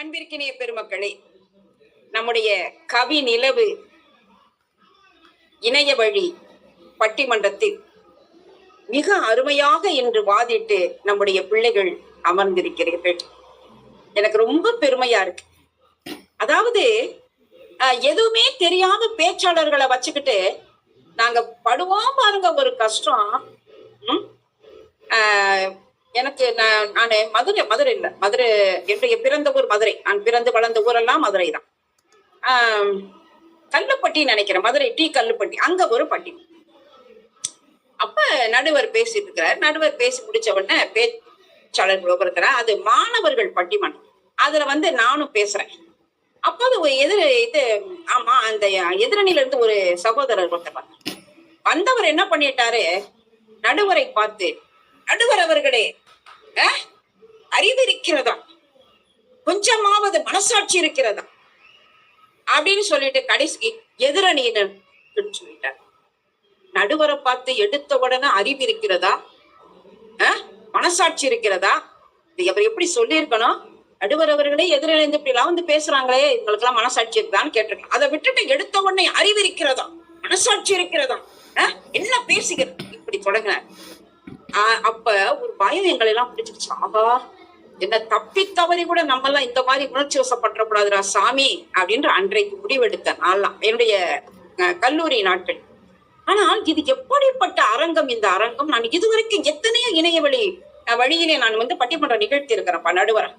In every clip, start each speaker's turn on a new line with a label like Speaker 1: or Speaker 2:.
Speaker 1: அன்பிற்கினிய பெருமக்களே நம்முடைய கவி நிலவு இணைய வழி பட்டிமன்றத்தில் மிக அருமையாக இன்று வாதிட்டு நம்முடைய பிள்ளைகள் அமர்ந்திருக்கிறீர்கள். எனக்கு ரொம்ப பெருமையா இருக்கு. அதாவது எதுவுமே தெரியாத பேச்சாளர்களை வச்சுக்கிட்டு நாங்க படுவோம் பாருங்க ஒரு கஷ்டம். எனக்கு நான் நான் மதுரை மதுரை இல்லை. மதுரை என்னுடைய பிறந்த ஊர் மதுரை. நான் பிறந்து வளர்ந்த ஊரெல்லாம் மதுரை தான் கல்லுப்பட்டி நினைக்கிறேன். மதுரை டி கல்லுப்பட்டி. அங்க ஒரு பட்டி. அப்ப நடுவர் பேசிட்டு இருக்கிறார் நடுவர் பேசி முடிச்ச உடனே பேச்சாளர் இருக்கிறார் அது மாணவர்கள் பட்டிமன்றம். அதுல வந்து நானும் பேசுறேன். அப்போது ஒரு எதிர் இது ஆமா அந்த எதிரணில இருந்து ஒரு சகோதரர் ஒருத்தர் வந்தார். வந்தவர் என்ன பண்ணிட்டாரு? நடுவரை பார்த்து நடுவர் அவர்களே அறிவு இருக்கிறதா? கொஞ்சமாவது மனசாட்சி இருக்கிறதா? அப்படின்னு சொல்லிட்டு கடைசி எதிரணியினர் சொல்லிட்டார் நடுவரை பார்த்து எடுத்த உடனே அறிவு இருக்கிறதா? மனசாட்சி இருக்கிறதா? அவர் எப்படி சொல்லியிருக்கணும்? நடுவர் அவர்களே எதிரிலிருந்து இப்படி எல்லாம் வந்து பேசுறாங்களே இவங்களுக்கு எல்லாம் மனசாட்சி இருக்குதான்னு கேட்டிருக்கலாம் அதை விட்டுட்டு எடுத்த உடனே அறிவு இருக்கிறதா? மனசாட்சி இருக்கிறதா? என்ன பேசுகிறது? இப்படி தொடங்கினார். ஆஹ் அப்ப ஒரு பயம் எங்களை எல்லாம் பிடிச்சிருச்சு. ஆகா என்ன தப்பி தவறி கூட நம்ம எல்லாம் இந்த மாதிரி உணர்ச்சி வசப்பட்டுறக்கூடாதுடா சாமி அப்படின்ற அன்றைக்கு முடிவெடுத்த நாள்லாம் என்னுடைய அஹ், கல்லூரி நாட்கள். ஆனால் இது எப்படிப்பட்ட அரங்கம் இந்த அரங்கம்? நான் இதுவரைக்கும் எத்தனையோ இணைய வழி அஹ், வழியிலே நான் வந்து பட்டிமன்றம் நிகழ்த்தி இருக்கிறேன்ப்பா நடுவரன்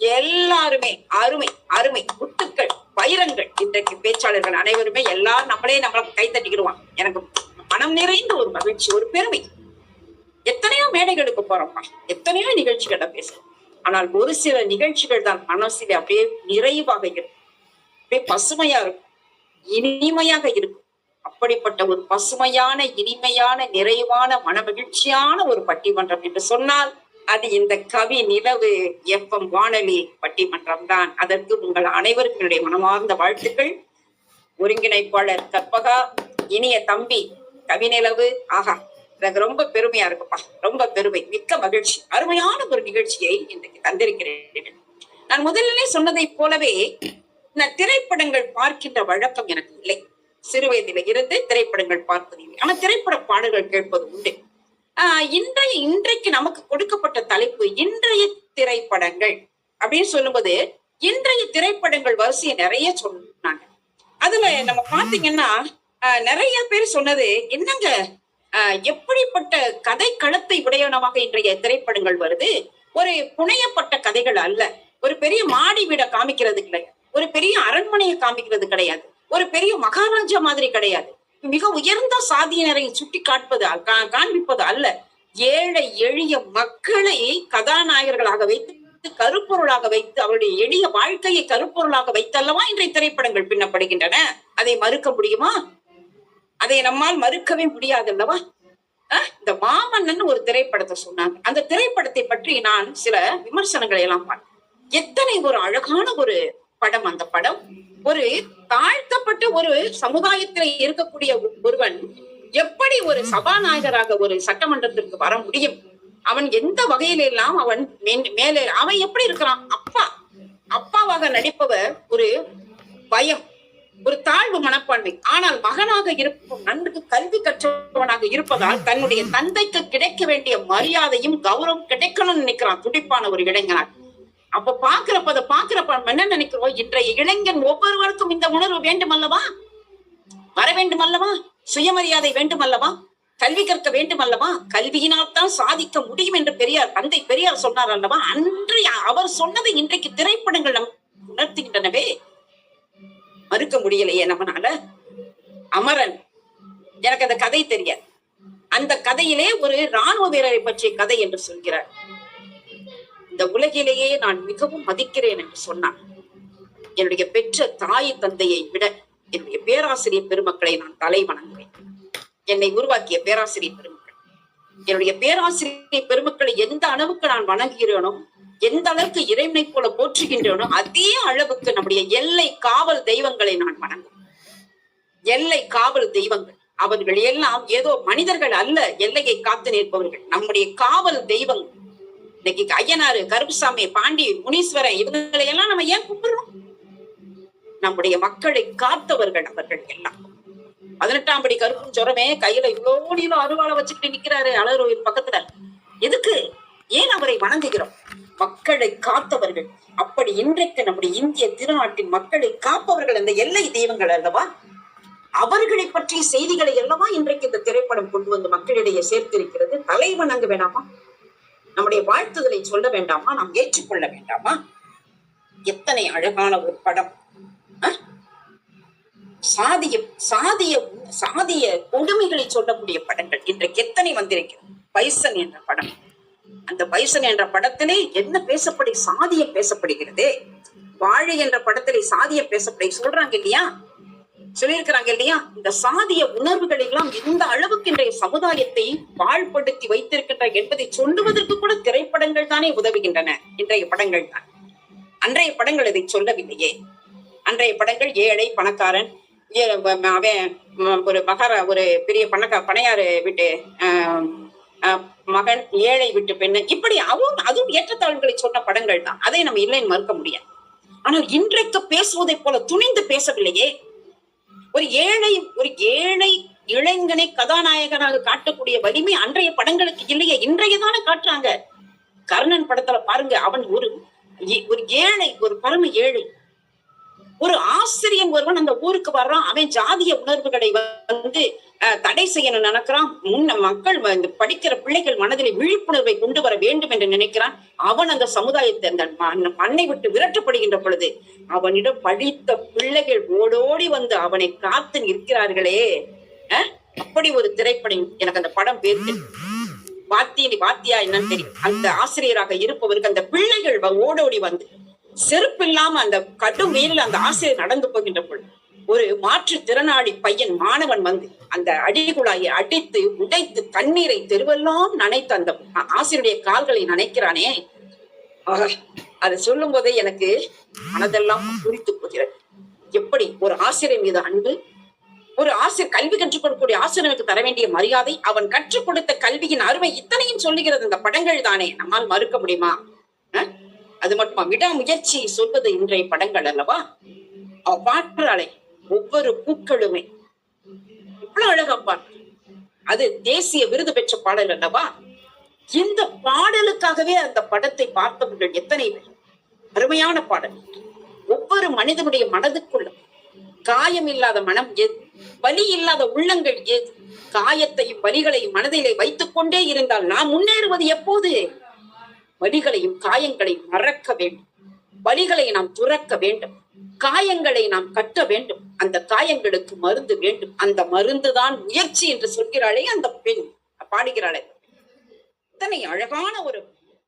Speaker 1: எல்லாருமே அருமை அருமை. முட்டுக்கள் வைரங்கள். இன்றைக்கு பேச்சாளர்கள் அனைவருமே எல்லாரும் நம்மளே நம்மள கை தட்டிக்கிடுவான் எனக்கு மனம் நிறைந்த ஒரு மகிழ்ச்சி ஒரு பெருமை. எத்தனையோ மேடைகளுக்கு போறோம்ப்பா எத்தனையோ நிகழ்ச்சிகளை பேசுறோம். ஆனால் ஒரு சில நிகழ்ச்சிகள் தான் மனசிலே அப்படியே நிறைவாக இருக்கும். அப்படியே பசுமையா இருக்கும். இனிமையாக இருக்கும். அப்படிப்பட்ட ஒரு பசுமையான இனிமையான நிறைவான மனமகிழ்ச்சியான ஒரு பட்டிமன்றம் என்று சொன்னால் அது இந்த கவி நிலவு எஃப்எம் வானொலி பட்டிமன்றம் தான். அதற்கு உங்கள் அனைவருக்கும் என்னுடைய மனமார்ந்த வாழ்த்துக்கள். ஒருங்கிணைப்பாளர் கற்பகா இனிய தம்பி கவிநிலவு ஆகா எனக்கு ரொம்ப பெருமையா இருக்குப்பா ரொம்ப பெருமை. மிக்க மகிழ்ச்சி. அருமையான ஒரு நிகழ்ச்சியை இன்றைக்கு தந்திருக்கிறேன். நான் முதலிலே சொன்னதைப் போலவே நான் திரைப்படங்கள் பார்க்கின்ற வழக்கம் எனக்கு இல்லை. சிறு வயதில இருந்து திரைப்படங்கள் பார்ப்பது இல்லை. ஆனா திரைப்பட பாடல்கள் கேட்பது உண்டு. ஆஹ் இன்றைய இன்றைக்கு நமக்கு கொடுக்கப்பட்ட தலைப்பு இன்றைய திரைப்படங்கள். அப்படின்னு சொல்லும்போது இன்றைய திரைப்படங்கள் வரிசையை நிறைய சொன்னாங்க. அதுல நம்ம பாத்தீங்கன்னா நிறைய பேர் சொன்னது என்னங்க? எப்படிப்பட்ட கதை களத்தை உடையவனமாக இன்றைய திரைப்படங்கள் வருது? ஒரு புனையப்பட்ட கதைகள் அல்ல. ஒரு பெரிய மாடி வீட காமிக்கிறது கிடையாது. ஒரு பெரிய அரண்மனையை காமிக்கிறது கிடையாது. ஒரு பெரிய மகாராஜா மாதிரி கிடையாது. மிக உயர்ந்த சாதியினரை சுட்டி காட்பது கா- காண்பிப்பது அல்ல. ஏழை எளிய மக்களை கதாநாயகர்களாக வைத்து கருப்பொருளாக வைத்து அவருடைய எளிய வாழ்க்கையை கருப்பொருளாக வைத்தல்லவா இன்றைய திரைப்படங்கள் பின்னப்படுகின்றன? அதை மறுக்க முடியுமா? அதை நம்மால் மறுக்கவே முடியாது அல்லவா இந்த மாமன்னன் ஒரு திரைப்படத்தை சொன்னாங்க. அந்த திரைப்படத்தை பற்றி நான் சில விமர்சனங்களை எல்லாம் பார்த்தேன். எத்தனை ஒரு அழகான ஒரு படம் அந்த படம். ஒரு தாழ்த்தப்பட்ட ஒரு சமுதாயத்தில் இருக்கக்கூடிய ஒருவன் எப்படி ஒரு சபாநாயகராக ஒரு சட்டமன்றத்திற்கு வர முடியும்? அவன் எந்த வகையில எல்லாம் அவன் மேலே அவன் எப்படி இருக்கிறான்? அப்பா. அப்பாவாக நடிப்பவர் ஒரு பயம். ஒரு தாழ்வு மனப்பான்மை. ஆனால் மகனாக இருப்போம் நன்கு கல்வி கற்றவனாக இருப்பதால் தன்னுடைய தந்தைக்கு கிடைக்க வேண்டிய மரியாதையும் கௌரவம் கிடைக்கணும்னு நினைக்கிறான். துடிப்பான ஒரு இளைஞனாக அப்ப பாக்குறப்ப அதை பாக்குறப்ப நம்ம என்ன நினைக்கிறோம்? இன்றைய இளைஞன் ஒவ்வொருவருக்கும் இந்த உணர்வு வேண்டும் அல்லவா? வர வேண்டும் அல்லவா? சுயமரியாதை வேண்டும் அல்லவா? கல்வி கற்க வேண்டும் அல்லவா? கல்வியினால் தான் சாதிக்க முடியும் என்று பெரியார் தந்தை பெரியார் சொன்னார் அல்லவா? அன்றைய அவர் சொன்னதை இன்றைக்கு திரைப்படங்கள் நம் உணர்த்துகின்றனவே. முடியலையே நம்மனால? அமரன். எனக்கு அந்த கதை தெரியாது. அந்த கதையிலே ஒரு ராணுவ வீரரை பற்றிய கதை என்று சொல்கிறார். இந்த உலகிலேயே நான் மிகவும் மதிக்கிறேன் என்று சொன்னான் என்னுடைய பெற்ற தாய் தந்தையை விட என்னுடைய பேராசிரியர் பெருமக்களை நான் தலை வணங்குவேன். என்னை உருவாக்கிய பேராசிரியர் பெருமக்கள். என்னுடைய பேராசிரியர் பெருமக்களை எந்த அளவுக்கு நான் வணங்குகிறேனோ எந்த அளவுக்கு இறைவனை போல போற்றுகின்றேனோ அதே அளவுக்கு நம்முடைய எல்லை காவல் தெய்வங்களை நான் வணங்கும். எல்லை காவல் தெய்வங்கள். அவர்கள் எல்லாம் ஏதோ மனிதர்கள் அல்ல எல்லையை காத்து நிற்பவர்கள். நம்முடைய காவல் தெய்வங்கள். இன்னைக்கு ஐயனாறு கருப்புசாமி பாண்டி முனீஸ்வரன் இவங்களை எல்லாம் நம்ம ஏன் கும்பிடுறோம் நம்முடைய மக்களை காத்தவர்கள் அவர்கள் எல்லாம். பதினெட்டாம் படி கருப்பும் சொல்றமே கையில இவ்வளவு நீளம் அருவாளை வச்சுக்கிட்டு நிக்கிறாரு அழகர் பக்கத்துல. எதுக்கு? ஏன் அவரை வணங்குகிறோம்? மக்களை காத்தவர்கள். அப்படி இன்றைக்கு நம்முடைய இந்திய திருநாட்டின் மக்களை காப்பவர்கள் அந்த எல்லை தெய்வங்கள் அல்லவா? அவர்களை பற்றிய செய்திகளை அல்லவா இன்றைக்கு இந்த திரைப்படம் கொண்டு வந்து மக்களிடையே சேர்த்திருக்கிறது? தலை வணங்க வேண்டாமா? நம்முடைய வாழ்த்துதலை சொல்ல வேண்டாமா? நாம் ஏற்றுக்கொள்ள வேண்டாமா? எத்தனை அழகான ஒரு படம். சாதிய சாதிய சாதிய கொடுமைகளை சொல்லக்கூடிய படங்கள். இன்றைக்கு எத்தனை வந்திருக்கிறது? பைசன் என்ற படம். அந்த பைசன் என்ற படத்திலே என்ன பேசப்படி சாதிய பேசப்படுகிறது? வாழை என்ற படத்திலே சாதிய பேசப்படி சொல்றாங்க இல்லையா? சொல்லியிருக்கிறாங்க இல்லையா? இந்த சாதிய உணர்வுகள் எல்லாம் அளவுக்கு இன்றைய சமுதாயத்தை வாழ்படுத்தி வைத்திருக்கின்ற என்பதை சொல்லுவதற்கு கூட திரைப்படங்கள் தானே உதவுகின்றன. இன்றைய படங்கள் தான். அன்றைய படங்கள் இதை சொல்லவில்லையே. அன்றைய படங்கள் ஏழை பணக்காரன் அவன் ஒரு மகாரா ஒரு பெரிய பணக்கா பணையாறு வீட்டு ஆஹ், மகன் ஏழை விட்டு பெண்ணு. இப்படி அவன் அதுவும் ஏற்றத்தாழ்வுகளை சொன்ன படங்கள் தான். அதை நம்ம இல்லைன்னு மறுக்க முடியாது. ஆனால் இன்றைக்கு பேசுவதை போல துணிந்து பேசவில்லையே. ஒரு ஏழை ஒரு ஏழை இளைஞனை கதாநாயகனாக காட்டக்கூடிய வலிமை அன்றைய படங்களுக்கு இல்லையே. இன்றைய தானே காட்டுறாங்க. கர்ணன் படத்துல பாருங்க அவன் ஒரு ஏ- ஒரு ஏழை ஒரு பரம ஏழை. ஒரு ஆசிரியன் ஒருவன் அந்த ஊருக்கு வர்றான். அவன் ஜாதிய உணர்வுகளை வந்து தடை செய்யணும் நினைக்கிறான்? முன்ன மக்கள் இந்த படிக்கிற பிள்ளைகள் மனதில் விழிப்புணர்வை கொண்டு வர வேண்டும் என்று நினைக்கிறான். அவன் அந்த சமுதாயத்தை அந்த மண்ணை விட்டு விரட்டப்படுகின்ற பொழுது அவனிடம் படித்த பிள்ளைகள் ஓடோடி வந்து அவனை காத்து நிற்கிறார்களே. அஹ், அப்படி ஒரு திரைப்படம் எனக்கு அந்த படம் பேர் வாத்தியனி வாத்தியா என்னன்னு தெரியும். அந்த ஆசிரியராக இருப்பவருக்கு அந்த பிள்ளைகள் ஓடோடி வந்து செருப்பு இல்லாம அந்த கடும் வெயிலில் அந்த ஆசிரியர் நடந்து போகின்ற பொழுது ஒரு மாற்று திறனாளி பையன் மாணவன் வந்து அந்த அடிகுழாயை அடித்து உடைத்து தண்ணீரை தெருவெல்லாம் நனைத்து அந்த ஆசிரியருடைய கால்களை நனைக்கிறானே. ஆஹா, அதை சொல்லும் போதே எனக்கு மனதெல்லாம் குறித்து போகிறது. எப்படி ஒரு ஆசிரியர் மீது அன்பு ஒரு ஆசிரியர் கல்வி கற்றுக் கொடுக்கக்கூடிய ஆசிரியருக்கு தர வேண்டிய மரியாதை அவன் கற்றுக் கொடுத்த கல்வியின் அருமை இத்தனையும் சொல்லுகிறது. இந்த படங்கள் தானே நம்மால் மறுக்க முடியுமா? அது மட்டுமா? விடாமுயற்சி சொல்வது இன்றைய படங்கள் அல்லவா? அவ ஒவ்வொரு பூக்களுமே. இவ்வளவு அழகா பாட்டு அது தேசிய விருது பெற்ற பாடல் அல்லவா? இந்த பாடலுக்காகவே அந்த படத்தை பார்த்தவர்கள் எத்தனை பேர்? அருமையான பாடல். ஒவ்வொரு மனிதனுடைய மனதுக்குள்ள காயம் இல்லாத மனம் எது? வலி இல்லாத உள்ளங்கள் எது? காயத்தையும் வலிகளையும் மனதிலே வைத்துக் கொண்டே இருந்தால் நாம் முன்னேறுவது எப்போது? வலிகளையும் காயங்களையும் மறக்க வேண்டும். வலிகளை நாம் துறக்க வேண்டும். காயங்களை நாம் கட்ட வேண்டும். அந்த காயங்களுக்கு மருந்து வேண்டும். அந்த மருந்து தான் முயற்சி என்று சொல்கிறாளே அந்த பெண். பாடுகிறாளே. இத்தனை அழகான ஒரு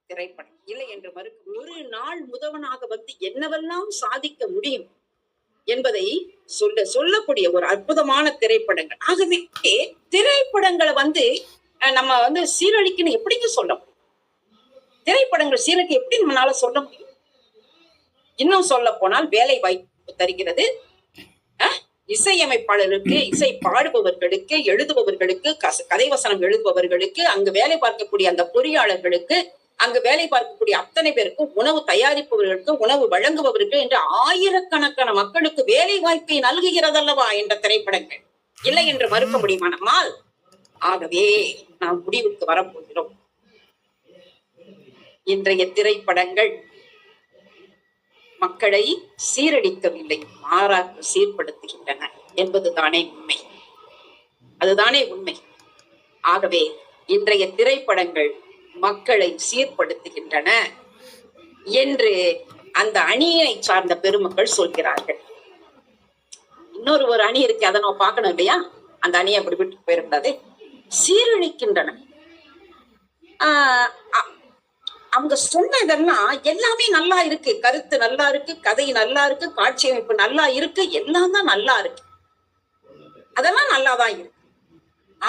Speaker 1: திரைப்படம். இல்லை என்று மறுக்க ஒரு நாள் முதவனாக வந்து என்னவெல்லாம் சாதிக்க முடியும் என்பதை சொல்ல சொல்லக்கூடிய ஒரு அற்புதமான திரைப்படங்கள். ஆகவே திரைப்படங்களை வந்து நம்ம வந்து சீரழிக்கணும். எப்படிங்க சொல்ல முடியும். திரைப்படங்கள் சீனுக்கு எப்படி நம்மளால சொல்ல முடியும்? இன்னும் சொல்ல போனால் வேலை வாய்ப்பு தருகிறது. இசையமைப்பாளருக்கு இசை பாடுபவர்களுக்கு எழுதுபவர்களுக்கு கச- கதை வசனம் எழுதுபவர்களுக்கு அங்கு வேலை பார்க்கக்கூடிய அந்த பொறியாளர்களுக்கு அங்கு வேலை பார்க்கக்கூடிய அத்தனை பேருக்கும் உணவு தயாரிப்பவர்களுக்கு உணவு வழங்குபவர்களுக்கு என்று ஆயிரக்கணக்கான மக்களுக்கு வேலை வாய்ப்பை நல்குகிறதல்லவா என்ற திரைப்படங்கள்? இல்லை என்று மறுக்க முடியுமா நம்மால்? ஆகவே நாம் முடிவுக்கு வரப்போகிறோம். இன்றைய திரைப்படங்கள் மக்களை சீரழிக்கவில்லை மாறாக சீர்படுத்துகின்றன என்பதுதானே உண்மை. அதுதானே உண்மை. ஆகவே இன்றைய திரைப்படங்கள் மக்களை சீர்படுத்துகின்றன என்று அந்த அணியை சார்ந்த பெருமக்கள் சொல்கிறார்கள். இன்னொரு ஒரு அணி இருக்கு அதை நம்ம பார்க்கணும் இல்லையா? அந்த அணியை அப்படி விட்டு போயிடக்கூடாது சீரழிக்கின்றன. ஆஹ் அவங்க சொன்னதெல்லாம் எல்லாமே நல்லா இருக்கு. கருத்து நல்லா இருக்கு கதை நல்லா இருக்கு காட்சி அமைப்பு நல்லா இருக்கு எல்லாம் தான் நல்லா இருக்கு. அதெல்லாம் நல்லாதான் இருக்கு.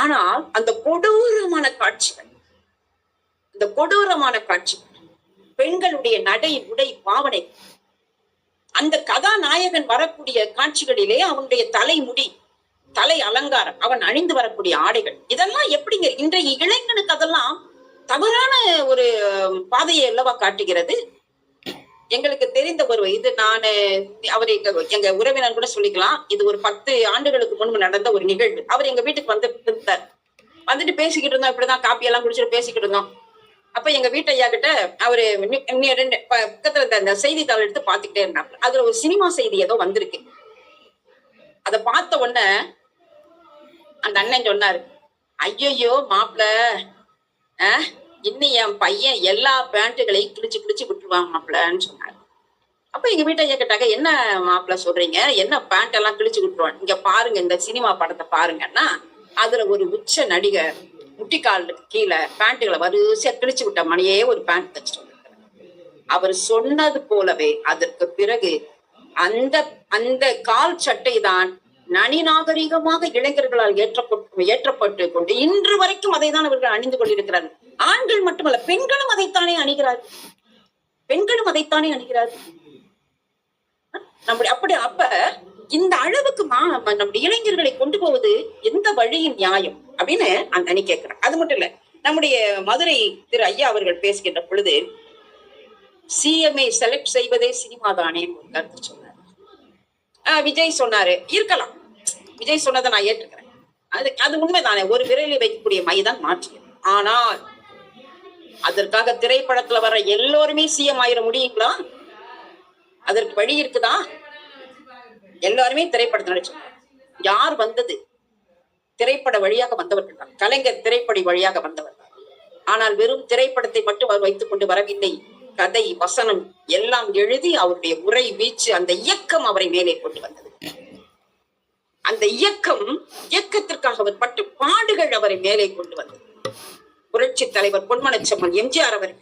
Speaker 1: ஆனால் அந்த கொடூரமான காட்சிகள் இந்த கொடூரமான காட்சிகள் பெண்களுடைய நடை உடை பாவனை அந்த கதாநாயகன் வரக்கூடிய காட்சிகளிலே அவனுடைய தலைமுடி தலை அலங்காரம் அவன் அணிந்து வரக்கூடிய ஆடைகள் இதெல்லாம் எப்படிங்க? இன்றைய இளைஞனுக்கு அதெல்லாம் தவறான ஒரு பாதையை அல்லவா காட்டுகிறது? எங்களுக்கு தெரிந்த ஒரு இது நான் அவர் எங்க எங்க உறவினர் கூட சொல்லிக்கலாம். இது ஒரு பத்து ஆண்டுகளுக்கு முன்பு நடந்த ஒரு நிகழ்வு. அவர் எங்க வீட்டுக்கு வந்து இருந்தார். வந்துட்டு பேசிக்கிட்டு இருந்தோம். இப்படிதான் காப்பி எல்லாம் குடிச்சிட்டு பேசிக்கிட்டு இருந்தோம். அப்ப எங்க வீட்டையா கிட்ட அவரு ரெண்டு பக்கத்துல இருந்த செய்தித்தாள் எடுத்து பாத்துக்கிட்டே இருந்தாங்க அதுல ஒரு சினிமா செய்தி ஏதோ வந்திருக்கு. அத பார்த்த உடனே அந்த அண்ணன் சொன்னாரு ஐயோ மாப்பிள்ள இன்னும் என் பையன் எல்லா பேண்ட்டுகளையும் கிழிச்சு கிழிச்சு விட்டுருவான் மாப்பிள்ளன்னு சொன்னாங்க அப்ப எங்க வீட்டை கேட்டாங்க என்ன மாப்பிள்ள சொல்றீங்க? என்ன பேண்ட் எல்லாம் கிழிச்சு விட்டுருவான்? இங்க பாருங்க இந்த சினிமா படத்தை பாருங்கன்னா அதுல ஒரு உச்ச நடிகர் முட்டிக்காலுக்கு கீழே பேண்ட்டுகளை வரிசையா கிழிச்சு விட்ட மணியே ஒரு பேண்ட் தச்சுட்டு அவர் சொன்னது போலவே அதற்கு பிறகு அந்த அந்த கால் சட்டை தான் நனி நாகரிகமாக இளைஞர்களால் ஏற்றப்பட்டு ஏற்றப்பட்டு கொண்டு இன்று வரைக்கும் அதை தான் அவர்கள் அணிந்து கொண்டிருக்கிறார்கள். ஆண்கள் மட்டுமல்ல பெண்களும் அதைத்தானே அணிகிறார்கள் பெண்களும் அதைத்தானே அணிகிறார்கள் நம்முடைய அப்படி அப்ப இந்த அளவுக்கு மா நம்முடைய இளைஞர்களை கொண்டு போவது எந்த வழியின் நியாயம் அப்படின்னு அந்த அணி கேட்கிறேன் அது மட்டும் இல்ல நம்முடைய மதுரை திரு ஐயா அவர்கள் பேசுகின்ற பொழுது சிஎம்ஐ செலக்ட் செய்வதே சினிமா தானே ஒரு கருத்து சொன்னார். ஆஹ் விஜய் சொன்னாரு இருக்கலாம். விஜய் சொன்னதை நான் ஏற்றுக்கிறேன். அது அது உண்மைதானே ஒரு விரலில் வைக்கக்கூடிய மைதான் மாற்று ஆனால் அதற்காக திரைப்படத்துல வர எல்லோருமே சிஎம் ஆயிர முடியுங்களா? அதற்கு வழி இருக்குதா? எல்லாருமே திரைப்படத்தில் நடிச்சாங்க யார் வந்தது? திரைப்பட வழியாக வந்தவர்கள் தான். கலைஞர் திரைப்பட வழியாக வந்தவர் ஆனால் வெறும் திரைப்படத்தை மட்டும் அவர் வைத்துக் கொண்டு வரவில்லை. கதை வசனம் எல்லாம் எழுதி அவருடைய உரை வீச்சு அந்த இயக்கம் அவரை மேலே கொண்டு வந்தது. அந்த இயக்கம் இயக்கத்திற்காக அவர் பட்டு பாடுகள் அவரை மேலே கொண்டு வந்தது. புரட்சி தலைவர் பொன்மனச்செம்மன் எம்ஜிஆர் அவர்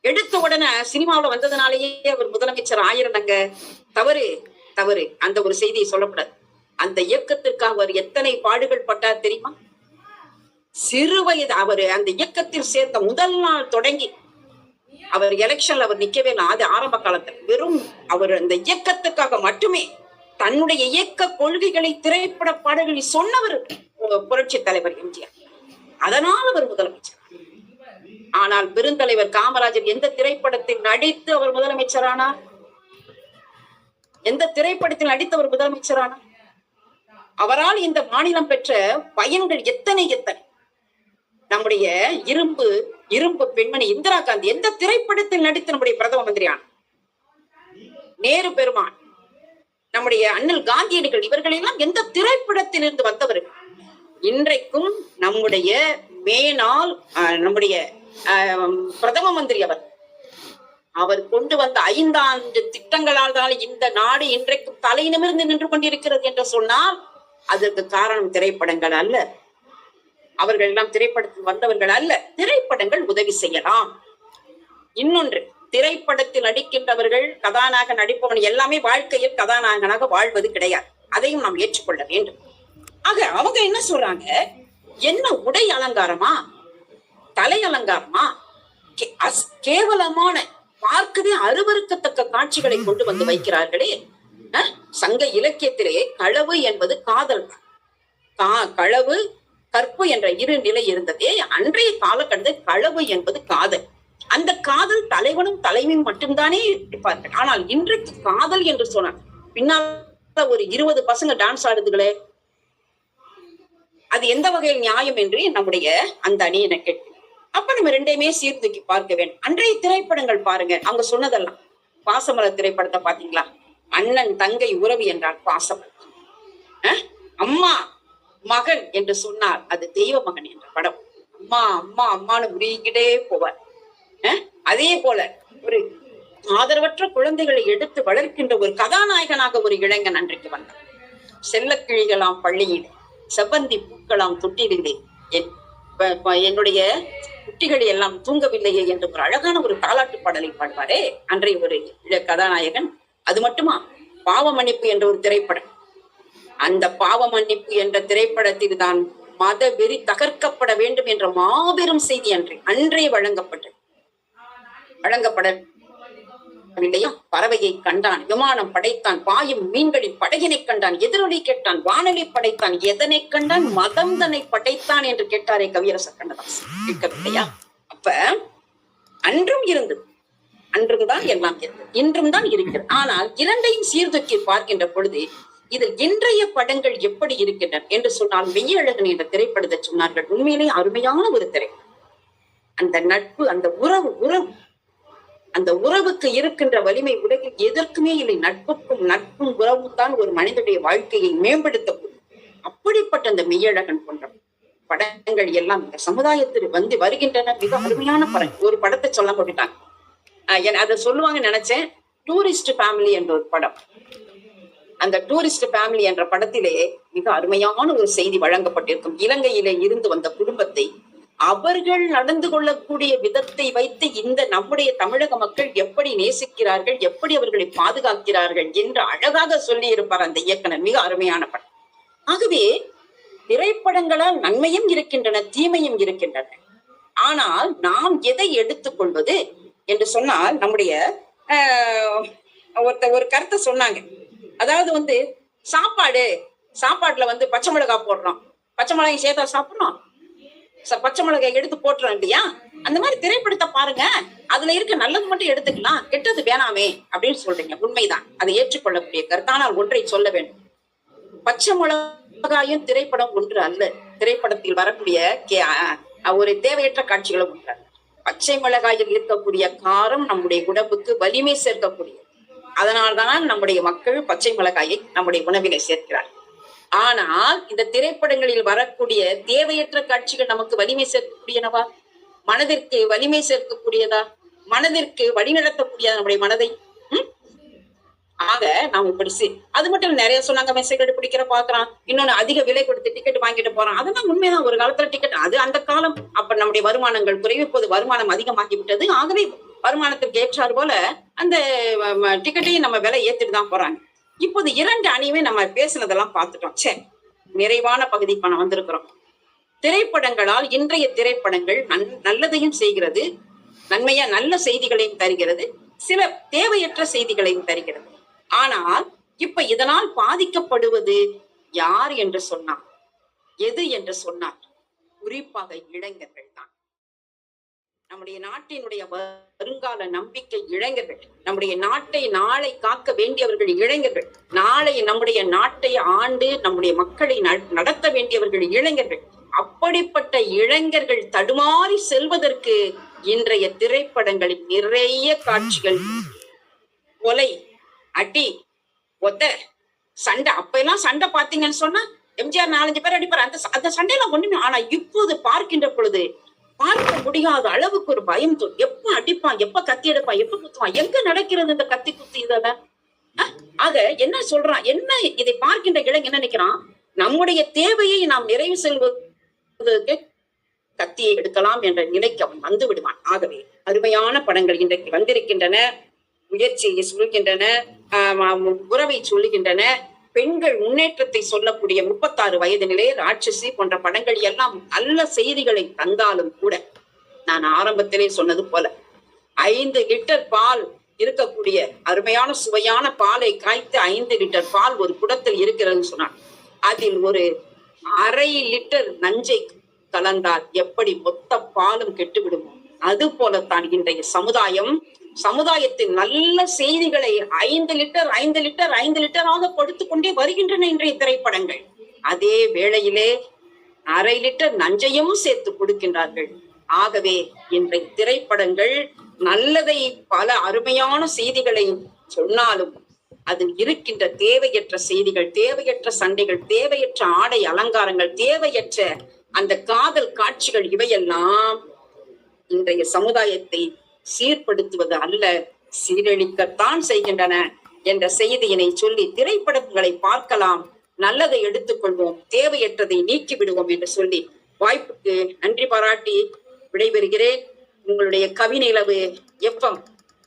Speaker 1: எடுத்த உடனே சினிமாவுல வந்ததுனாலேயே அவர் முதலமைச்சர் ஆயிரங்க தவறு தவறு. அந்த ஒரு செய்தியை சொல்லக்கூடாது. அந்த இயக்கத்திற்காக அவர் எத்தனை பாடுகள் பட்டார் தெரியுமா? சிறு வயது அவர் அந்த இயக்கத்தில் சேர்ந்த முதல் நாள் தொடங்கி அவர் எலெக்ஷன்ல அவர் நிக்கவே இல்லை. அது ஆரம்ப காலத்துல. வெறும் அவர் அந்த இயக்கத்துக்காக மட்டுமே தன்னுடைய இயக்க கொள்கைகளை திரைப்பட பாடல்களில் சொன்னவர் புரட்சி தலைவர் எம்ஜிஆர். அதனால் அவர் முதலமைச்சர். ஆனால் பெருந்தலைவர் காமராஜர் எந்த திரைப்படத்தில் நடித்து அவர் முதலமைச்சரானார்? எந்த திரைப்படத்தில் நடித்து அவர் முதலமைச்சரானார்? அவரால் இந்த மாநிலம் பெற்ற பயன்கள் எத்தனை எத்தனை? நம்முடைய இரும்பு இரும்பு பெண்மணி இந்திரா காந்தி எந்த திரைப்படத்தில் நடித்து நம்முடைய பிரதம மந்திரியான நேரு பெருமான். நம்முடைய அண்ணல் காந்தியடிகள் இவர்கள் எல்லாம் எந்த திரைப்படத்திலிருந்து வந்தவர்கள்? இன்றைக்கும் நம்முடைய மேனால் நம்முடைய பிரதம மந்திரி அவர். அவர் கொண்டு வந்த ஐந்தாண்டு திட்டங்களால் தான் இந்த நாடு இன்றைக்கும் தலை நிமிர்ந்து நின்று கொண்டிருக்கிறது என்று சொன்னால் அதற்கு காரணம் திரைப்படங்கள் அல்ல. அவர்கள் எல்லாம் திரைப்படத்தில் வந்தவர்கள் அல்ல. திரைப்படங்கள் உதவி செய்யலாம். இன்னொன்று திரைப்படத்தில் நடிக்கின்றவர்கள் கதாநாயகன் நடிப்பவன் எல்லாமே வாழ்க்கையில் கதாநாயகனாக வாழ்வது கிடையாது. அதையும் நாம் ஏற்றுக்கொள்ள வேண்டும். ஆக அவங்க என்ன சொல்றாங்க? என்ன உடை அலங்காரமா? தலை அலங்காரமா? கே- அஸ்- கேவலமான பார்க்கவே அருவருக்கத்தக்க காட்சிகளை கொண்டு வந்து வைக்கிறார்களே. சங்க இலக்கியத்திலே களவு என்பது காதல். கா களவு கற்பு என்ற இரு நிலை இருந்ததே. அன்றைய காலகட்டத்தில் களவு என்பது காதல். அந்த காதல் தலைவனும் தலைவியும் மட்டும்தானே இருப்பார்கள் ஆனால் இன்றைக்கு காதல் என்று சொன்னார் பின்னால் ஒரு இருபது பசங்க டான்ஸ் ஆடுதுகளே. அது எந்த வகையில் நியாயம் என்று நம்முடைய அந்த அணியினை கேட்டு அப்ப நம்ம ரெண்டையுமே சீர்தூக்கி பார்க்க வேண்டும். அன்றைய திரைப்படங்கள் பாருங்க. அவங்க சொன்னதெல்லாம் பாசமலர் திரைப்படத்தை பாத்தீங்களா அண்ணன் தங்கை உறவு என்றால் பாசமலர் அம்மா மகன் என்று சொன்னார் அது தெய்வ மகன் என்ற படம். அம்மா அம்மா அம்மான்னு உருகிக்கிட்டே போவார். அதே போல ஒரு ஆதரவற்ற குழந்தைகளை எடுத்து வளர்க்கின்ற ஒரு கதாநாயகனாக ஒரு இளைஞன் அன்றைக்கு வந்தான். செல்லக்கிழிகளாம் பள்ளியில் செவ்வந்தி பூக்களாம் தொட்டிலே ப- என்னுடைய குட்டிகள் எல்லாம் தூங்கவில்லையே என்று ஒரு அழகான ஒரு தாலாட்டு பாடலை பாடுவாரே அன்றைய ஒரு இள கதாநாயகன். அது மட்டுமா? பாவ மன்னிப்பு என்ற ஒரு திரைப்படம். அந்த பாவ மன்னிப்பு என்ற திரைப்படத்தில் தான் மத வெறி தகர்க்கப்பட வேண்டும் என்ற மாபெரும் செய்தி அன்றை அன்றே வழங்கப்பட்டது. வழங்கப்படவில்லையா? பறவையை கண்டான் விமானம் படைத்தான் பாயும் மீன்களின் படகினை கண்டான் எதிரொலி கேட்டான் வானொலி படைத்தான் எதனை கண்டான் மதம் தன்னை படைத்தான் என்று கேட்டாரே கவியரசர் கண்ணதாசன். கேட்கவில்லையா? அப்ப அன்றும் இருந்தது அன்றும் தான் எல்லாம் இருந்தது இன்றும் தான் இருக்கிறது. ஆனால் இரண்டையும் சீர்தூக்கி பார்க்கின்ற பொழுது இதில் இன்றைய படங்கள் எப்படி இருக்கின்றன என்று சொன்னால் மெய்யழகன் என்ற திரைப்படத்தை சொன்னார்கள். உண்மையிலே அருமையான ஒரு திரைப்படம். அந்த நட்பு அந்த உறவு உறவு அந்த உறவுக்கு இருக்கின்ற வலிமை உலகில் எதற்குமே இல்லை. நட்புக்கும் நட்பும் உறவும் தான் ஒரு மனிதனுடைய வாழ்க்கையை மேம்படுத்தக்கூடும். அப்படிப்பட்ட அந்த மெய்யழகன் போன்ற படங்கள் எல்லாம் இந்த சமுதாயத்தில் வந்து வருகின்றன. மிக அருமையான படம். ஒரு படத்தை சொல்ல போட்டுட்டாங்க ஆஹ் அதை சொல்லுவாங்க நினைச்சேன். டூரிஸ்ட் ஃபேமிலி என்ற ஒரு படம். அந்த டூரிஸ்ட் ஃபேமிலி என்ற படத்திலே மிக அருமையான ஒரு செய்தி வழங்கப்பட்டிருக்கும். இலங்கையிலே இருந்து வந்த குடும்பத்தை அவர்கள் நடந்து கொள்ளக்கூடிய விதத்தை வைத்து இந்த நம்முடைய தமிழக மக்கள் எப்படி நேசிக்கிறார்கள் எப்படி அவர்களை பாதுகாக்கிறார்கள் என்று அழகாக சொல்லி இருப்பார் அந்த இயக்குனர் மிக அருமையான படம். ஆகவே திரைப்படங்களால் நன்மையும் இருக்கின்றன தீமையும் இருக்கின்றன. ஆனால் நாம் எதை எடுத்துக்கொள்வது என்று சொன்னால் நம்முடைய ஒருத்த ஒரு கருத்தை சொன்னாங்க. அதாவது வந்து சாப்பாடு சாப்பாட்டுல வந்து பச்சை மிளகா போடுறோம். பச்சை மிளகாய் சேர்த்தா சாப்பிடுறோம். பச்சை மிளகாய் எடுத்து போட்டுறோம் இல்லையா? அந்த மாதிரி திரைப்படத்தை பாருங்க. அதுல இருக்க நல்லது மட்டும் எடுத்துக்கலாம் கெட்டது வேணாமே அப்படின்னு சொல்றீங்க. உண்மைதான். அதை ஏற்றுக்கொள்ளக்கூடிய கருத்தானால் ஒன்றை சொல்ல வேண்டும். பச்சை மிளகாயும் திரைப்படம் ஒன்று அல்ல. திரைப்படத்தில் வரக்கூடிய கே- ஒரு தேவையற்ற காட்சிகளும் ஒன்று பச்சை மிளகாயில் இருக்கக்கூடிய காரம் நம்முடைய உடம்புக்கு வலிமை சேர்க்கக்கூடியது. அதனால்தான் நம்முடைய மக்கள் பச்சை மிளகாயை நம்முடைய உணவிலே சேர்க்கிறார் ஆனால் இந்த திரைப்படங்களில் வரக்கூடிய தேவையற்ற காட்சிகள் நமக்கு வலிமை சேர்க்கக்கூடியனவா? மனதிற்கு வலிமை சேர்க்கக்கூடியதா? மனதிற்கு வழிநடத்தக்கூடியதா நம்முடைய மனதை? ஆக நாம் இப்படி அது மட்டும் இல்ல, நிறைய சொன்னாங்க மெசேஜ் பிடிக்கிற பாக்குறான் இன்னொன்னு அதிக விலை கொடுத்து டிக்கெட் வாங்கிட்டு போறான். அதெல்லாம் உண்மைதான் ஒரு காலத்துல டிக்கெட் அது அந்த காலம். அப்ப நம்முடைய வருமானங்கள் குறைவு இப்போது வருமானம் அதிகமாகி விட்டது ஆகவே வருமானத்திற்கு ஏற்றாறு போல அந்த டிக்கெட்டையும் நம்ம விலை ஏத்திட்டு தான் போறாங்க. இப்போது இரண்டு அணியுமே நம்ம பேசுனதெல்லாம் பார்த்துட்டோம். சே நிறைவான பகுதிக்கு நம்ம வந்திருக்கிறோம். திரைப்படங்களால் இன்றைய திரைப்படங்கள் நன்- நல்லதையும் செய்கிறது நன்மையா நல்ல செய்திகளையும் தருகிறது சில தேவையற்ற செய்திகளையும் தருகிறது. ஆனால் இப்ப இதனால் பாதிக்கப்படுவது யார் என்று சொன்னார் எது என்று சொன்னார் குறிப்பாக இளைஞர்கள் தான். நம்முடைய நாட்டினுடைய வருங்கால நம்பிக்கை இளைஞர்கள் நம்முடைய நாட்டை நாளை காக்க வேண்டியவர்கள் இளைஞர்கள் நாளை நம்முடைய நாட்டை ஆண்டு நம்முடைய மக்களை நட- நடத்த வேண்டியவர்கள் இளைஞர்கள் அப்படிப்பட்ட இளைஞர்கள் தடுமாறி செல்வதற்கு இன்றைய திரைப்படங்களில் நிறைய காட்சிகள் கொலை அடி ஒத்த சண்டை. அப்ப எல்லாம் சண்டை பாத்தீங்கன்னு சொன்னா எம்ஜிஆர் நாலஞ்சு பேர் அடிப்பார். அந்த அந்த சண்டையெல்லாம் ஒண்ணுமே ஆனா இப்போது பார்க்கின்ற பொழுது பார்க்க முடியாத அளவுக்கு ஒரு பயம் தோணும் எப்ப அடிப்பான் எப்ப கத்தி எடுப்பான் எப்ப குத்துவான் எங்க நடக்கிறது இந்த கத்தி குத்தி இதெல்லாம்? ஆக என்ன சொல்றான்? என்ன இதை பார்க்கின்ற இளைஞன் என்ன நினைக்கிறான்? நம்முடைய தேவையை நாம் நிறைவு செல்வதற்கு கத்தியை எடுக்கலாம் என்ற நிலைக்கு அவன் வந்து விடுவான். ஆகவே அருமையான படங்கள் இன்றைக்கு வந்திருக்கின்றன. முயற்சியை சொல்கின்றன. உறவை சொல்லுகின்றன பெண்கள் முன்னேற்றத்தை சொல்லக்கூடிய முப்பத்தாறு வயதினிலே ராட்சசி போன்ற படங்கள் எல்லாம் நல்ல செய்திகளை தந்தாலும் கூட நான் ஆரம்பத்திலே சொன்னது போல ஐந்து லிட்டர் பால் இருக்கக்கூடிய அருமையான சுவையான பாலை காய்த்து ஐந்து லிட்டர் பால் ஒரு குடத்தில் இருக்கிறதுன்னு சொன்னான் அதில் ஒரு அரை லிட்டர் நஞ்சை கலந்தால் எப்படி மொத்த பாலும் கெட்டு விடுமோ அது போலத்தான் இன்றைய சமுதாயம் சமுதாயத்தின் நல்ல செய்திகளை ஐந்து லிட்டர் ஐந்து லிட்டர் ஐந்து லிட்டராக கொடுத்து கொண்டே வருகின்றன இன்றைய திரைப்படங்கள். அதே வேளையிலே அரை லிட்டர் நஞ்சையும் சேர்த்து கொடுக்கின்றார்கள். ஆகவே இன்றைய திரைப்படங்கள் நல்லதை பல அருமையான செய்திகளை சொன்னாலும் அதில் இருக்கின்ற தேவையற்ற செய்திகள் தேவையற்ற சண்டைகள் தேவையற்ற ஆடை அலங்காரங்கள் தேவையற்ற அந்த காதல் காட்சிகள் இவையெல்லாம் இன்றைய சமுதாயத்தை சீர்படுத்துவது அல்ல சீரழிக்கத்தான் செய்கின்றன என்ற செய்தியினை சொல்லி திரைப்படங்களை பார்க்கலாம் நல்லதை எடுத்துக்கொள்வோம் தேவையற்றதை நீக்கி விடுவோம் என்று சொல்லி வாய்ப்புக்கு நன்றி பாராட்டி விடைபெறுகிறேன். உங்களுடைய கவிநிலவு எஃப்எம்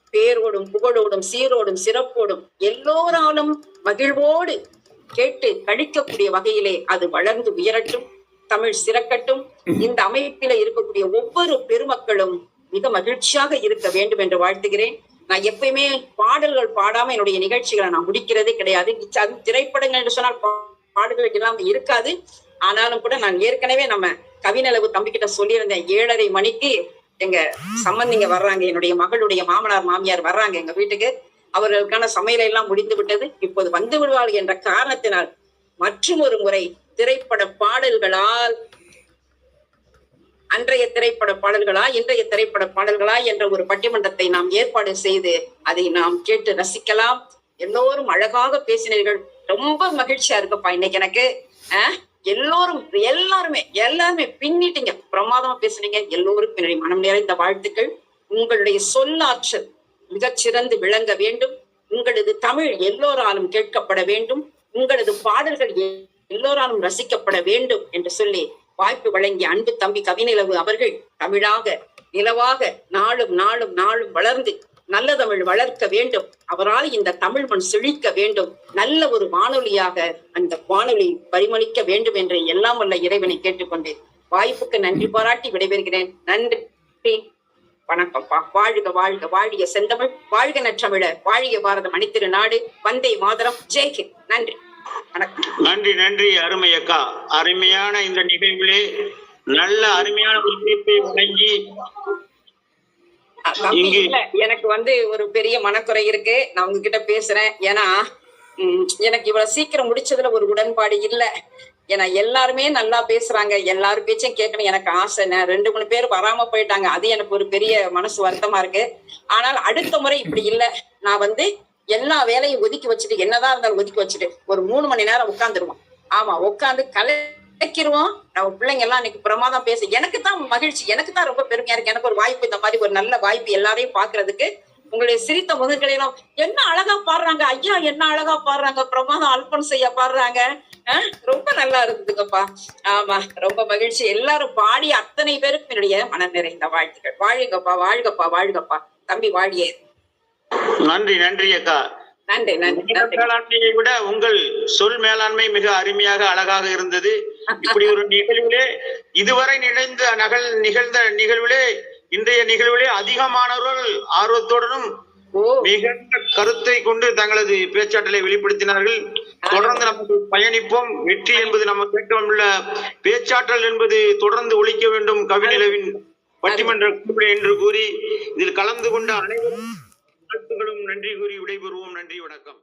Speaker 1: பேரோடும் புகழோடும் சீரோடும் சிறப்போடும் எல்லோராலும் மகிழ்வோடு கேட்டு கழிக்கக்கூடிய வகையிலே அது வளர்ந்து உயரட்டும் தமிழ் சிறக்கட்டும். இந்த அமைப்பில இருக்கக்கூடிய ஒவ்வொரு பெருமக்களும் மிக மகிழ்ச்சியாக இருக்க வேண்டும் என்று வாழ்த்துகிறேன். நான் எப்பயுமே பாடல்கள் பாடாம என்னுடைய நிகழ்ச்சிகளை நான் முடிக்கிறதே கிடையாது. அது திரைப்படங்கள் என்று சொன்னால் பாடல்கள் எல்லாம் இருக்காது. ஆனாலும் கூட நான் ஏற்கனவே நம்ம கவினளவு தம்பிக்கிட்ட சொல்லியிருந்தேன். ஏழரை மணிக்கு எங்க சம்பந்திங்க வர்றாங்க. என்னுடைய மகளுடைய மாமனார் மாமியார் வர்றாங்க எங்க வீட்டுக்கு. அவர்களுக்கான சமையலை எல்லாம் முடிந்து விட்டது. இப்போது வந்து விடுவாள் என்ற காரணத்தினால் மற்றும் ஒரு முறை திரைப்பட பாடல்களால் அன்றைய திரைப்பட பாடல்களா இன்றைய திரைப்பட பாடல்களா என்ற ஒரு பட்டிமன்றத்தை நாம் ஏற்பாடு செய்து அதை நாம் கேட்டு ரசிக்கலாம். எல்லோரும் அழகாக பேசினீர்கள். ரொம்ப மகிழ்ச்சியா இருக்குப்பா இன்னைக்கு எனக்கு. எல்லோரும் எல்லாருமே எல்லாருமே பின்னிட்டீங்க. பிரமாதமா பேசுனீங்க. எல்லோருக்கும் என்னுடைய மனம் நிறைந்த வாழ்த்துக்கள். உங்களுடைய சொல்லாற்றல் மிகச்சிறந்து விளங்க வேண்டும். உங்களது தமிழ் எல்லோராலும் கேட்கப்பட வேண்டும். உங்களது பாடல்கள் எல்லோராலும் ரசிக்கப்பட வேண்டும் என்று சொல்லி வாய்ப்பு வழங்கிய அன்பு தம்பி கவிநிலவு அவர்கள் தமிழாக நிலவாக நாளும் நாளும் நாளும் வளர்ந்து நல்ல தமிழ் வளர்க்க வேண்டும். அவரால் இந்த தமிழ் மண் செழிக்க வேண்டும். நல்ல ஒரு வானொலியாக அந்த வானொலி பரிமளிக்க வேண்டும் என்று எல்லாம் வல்ல இறைவனை கேட்டுக்கொண்டேன். வாய்ப்புக்கு நன்றி பாராட்டி விடைபெறுகிறேன். நன்றி. வணக்கம்ப்பா வாழ்க வாழ்க வாழிய செந்தமிழ் வாழ்க நற்றமிழர் வாழிய பாரத மணித்திரு நாடு. வந்தே மாதரம். ஜெய்ஹிந்த். நன்றி.
Speaker 2: நன்றி நன்றி அருமை அக்கா. அருமையான இந்த நிகழ்விலே நல்ல அருமையான ஒரு தீர்ப்பை வழங்கி
Speaker 1: எனக்கு வந்து ஒரு பெரிய மனக்குறை இருக்கு. நான் உங்ககிட்ட பேசுறேன். ஏன்னா எனக்கு இவ்வளவு சீக்கிரம் முடிச்சதுல ஒரு உடன்பாடு இல்ல. ஏன்னா எல்லாருமே நல்லா பேசுறாங்க. எல்லாரும் பேச்சும் கேட்கணும். எனக்கு ஆசை. ரெண்டு மூணு பேர் வராம போயிட்டாங்க. அது எனக்கு ஒரு பெரிய மனசு வருத்தமா இருக்கு. ஆனால் அடுத்த முறை இப்படி இல்ல. நான் வந்து எல்லா வேலையும் ஒதுக்கி வச்சுட்டு என்னதான் இருந்தாலும் ஒதுக்கி வச்சுட்டு ஒரு மூணு மணி நேரம் உட்காந்துருவோம் ஆமா உட்காந்து கலைக்கிருவோம். நம்ம பிள்ளைங்க எல்லாம் இன்னைக்கு பிரமாதம் பேச. எனக்கு தான் மகிழ்ச்சி. எனக்கு தான் ரொம்ப பெருமையா இருக்கு. எனக்கு ஒரு வாய்ப்பு இந்த மாதிரி ஒரு நல்ல வாய்ப்பு எல்லாரையும் பாக்குறதுக்கு உங்களுடைய சிரித்த முகங்களை எல்லாம் என்ன அழகா பாடுறாங்க? ஐயா என்ன அழகா பாடுறாங்க? பிரமாதம் அல்பன் செய்ய பாடுறாங்க. அஹ், ரொம்ப நல்லா இருக்குதுங்கப்பா ஆமா ரொம்ப மகிழ்ச்சி. எல்லாரும் பாடி அத்தனை பேருக்கும் என்னுடைய மனம் நிறைந்த வாழ்த்துக்கள். வாழ்கப்பா வாழ்கப்பா வாழ்கப்பா தம்பி வாழியே
Speaker 2: நன்றி நன்றி அக்கா.
Speaker 1: நன்றி நன்றி.
Speaker 2: மேலாண்மையை விட உங்கள் சொல் மேலாண்மை மிக அருமையாக அழகாக இருந்தது. இப்படி ஒரு நிகழ்விலே இதுவரை நிகழ்ந்த நகல் நிகழ்ந்த நிகழ்விலே இன்றைய நிகழ்விலே அதிகமானவர்கள் ஆர்வத்துடனும் மிகுந்த கருத்தை கொண்டு தங்களது பேச்சாற்றலை வெளிப்படுத்தினார்கள். தொடர்ந்து நமக்கு பயணிப்போம். வெற்றி என்பது நம்ம கேட்டோமுள்ள பேச்சாற்றல் என்பது தொடர்ந்து ஒழிக்க வேண்டும். கவிநிலவின் பட்டிமன்ற என்று கூறி இதில் கலந்து கொண்ட அனைவரும் நன்றி கூறி விடைபெறுவோம். நன்றி வணக்கம்.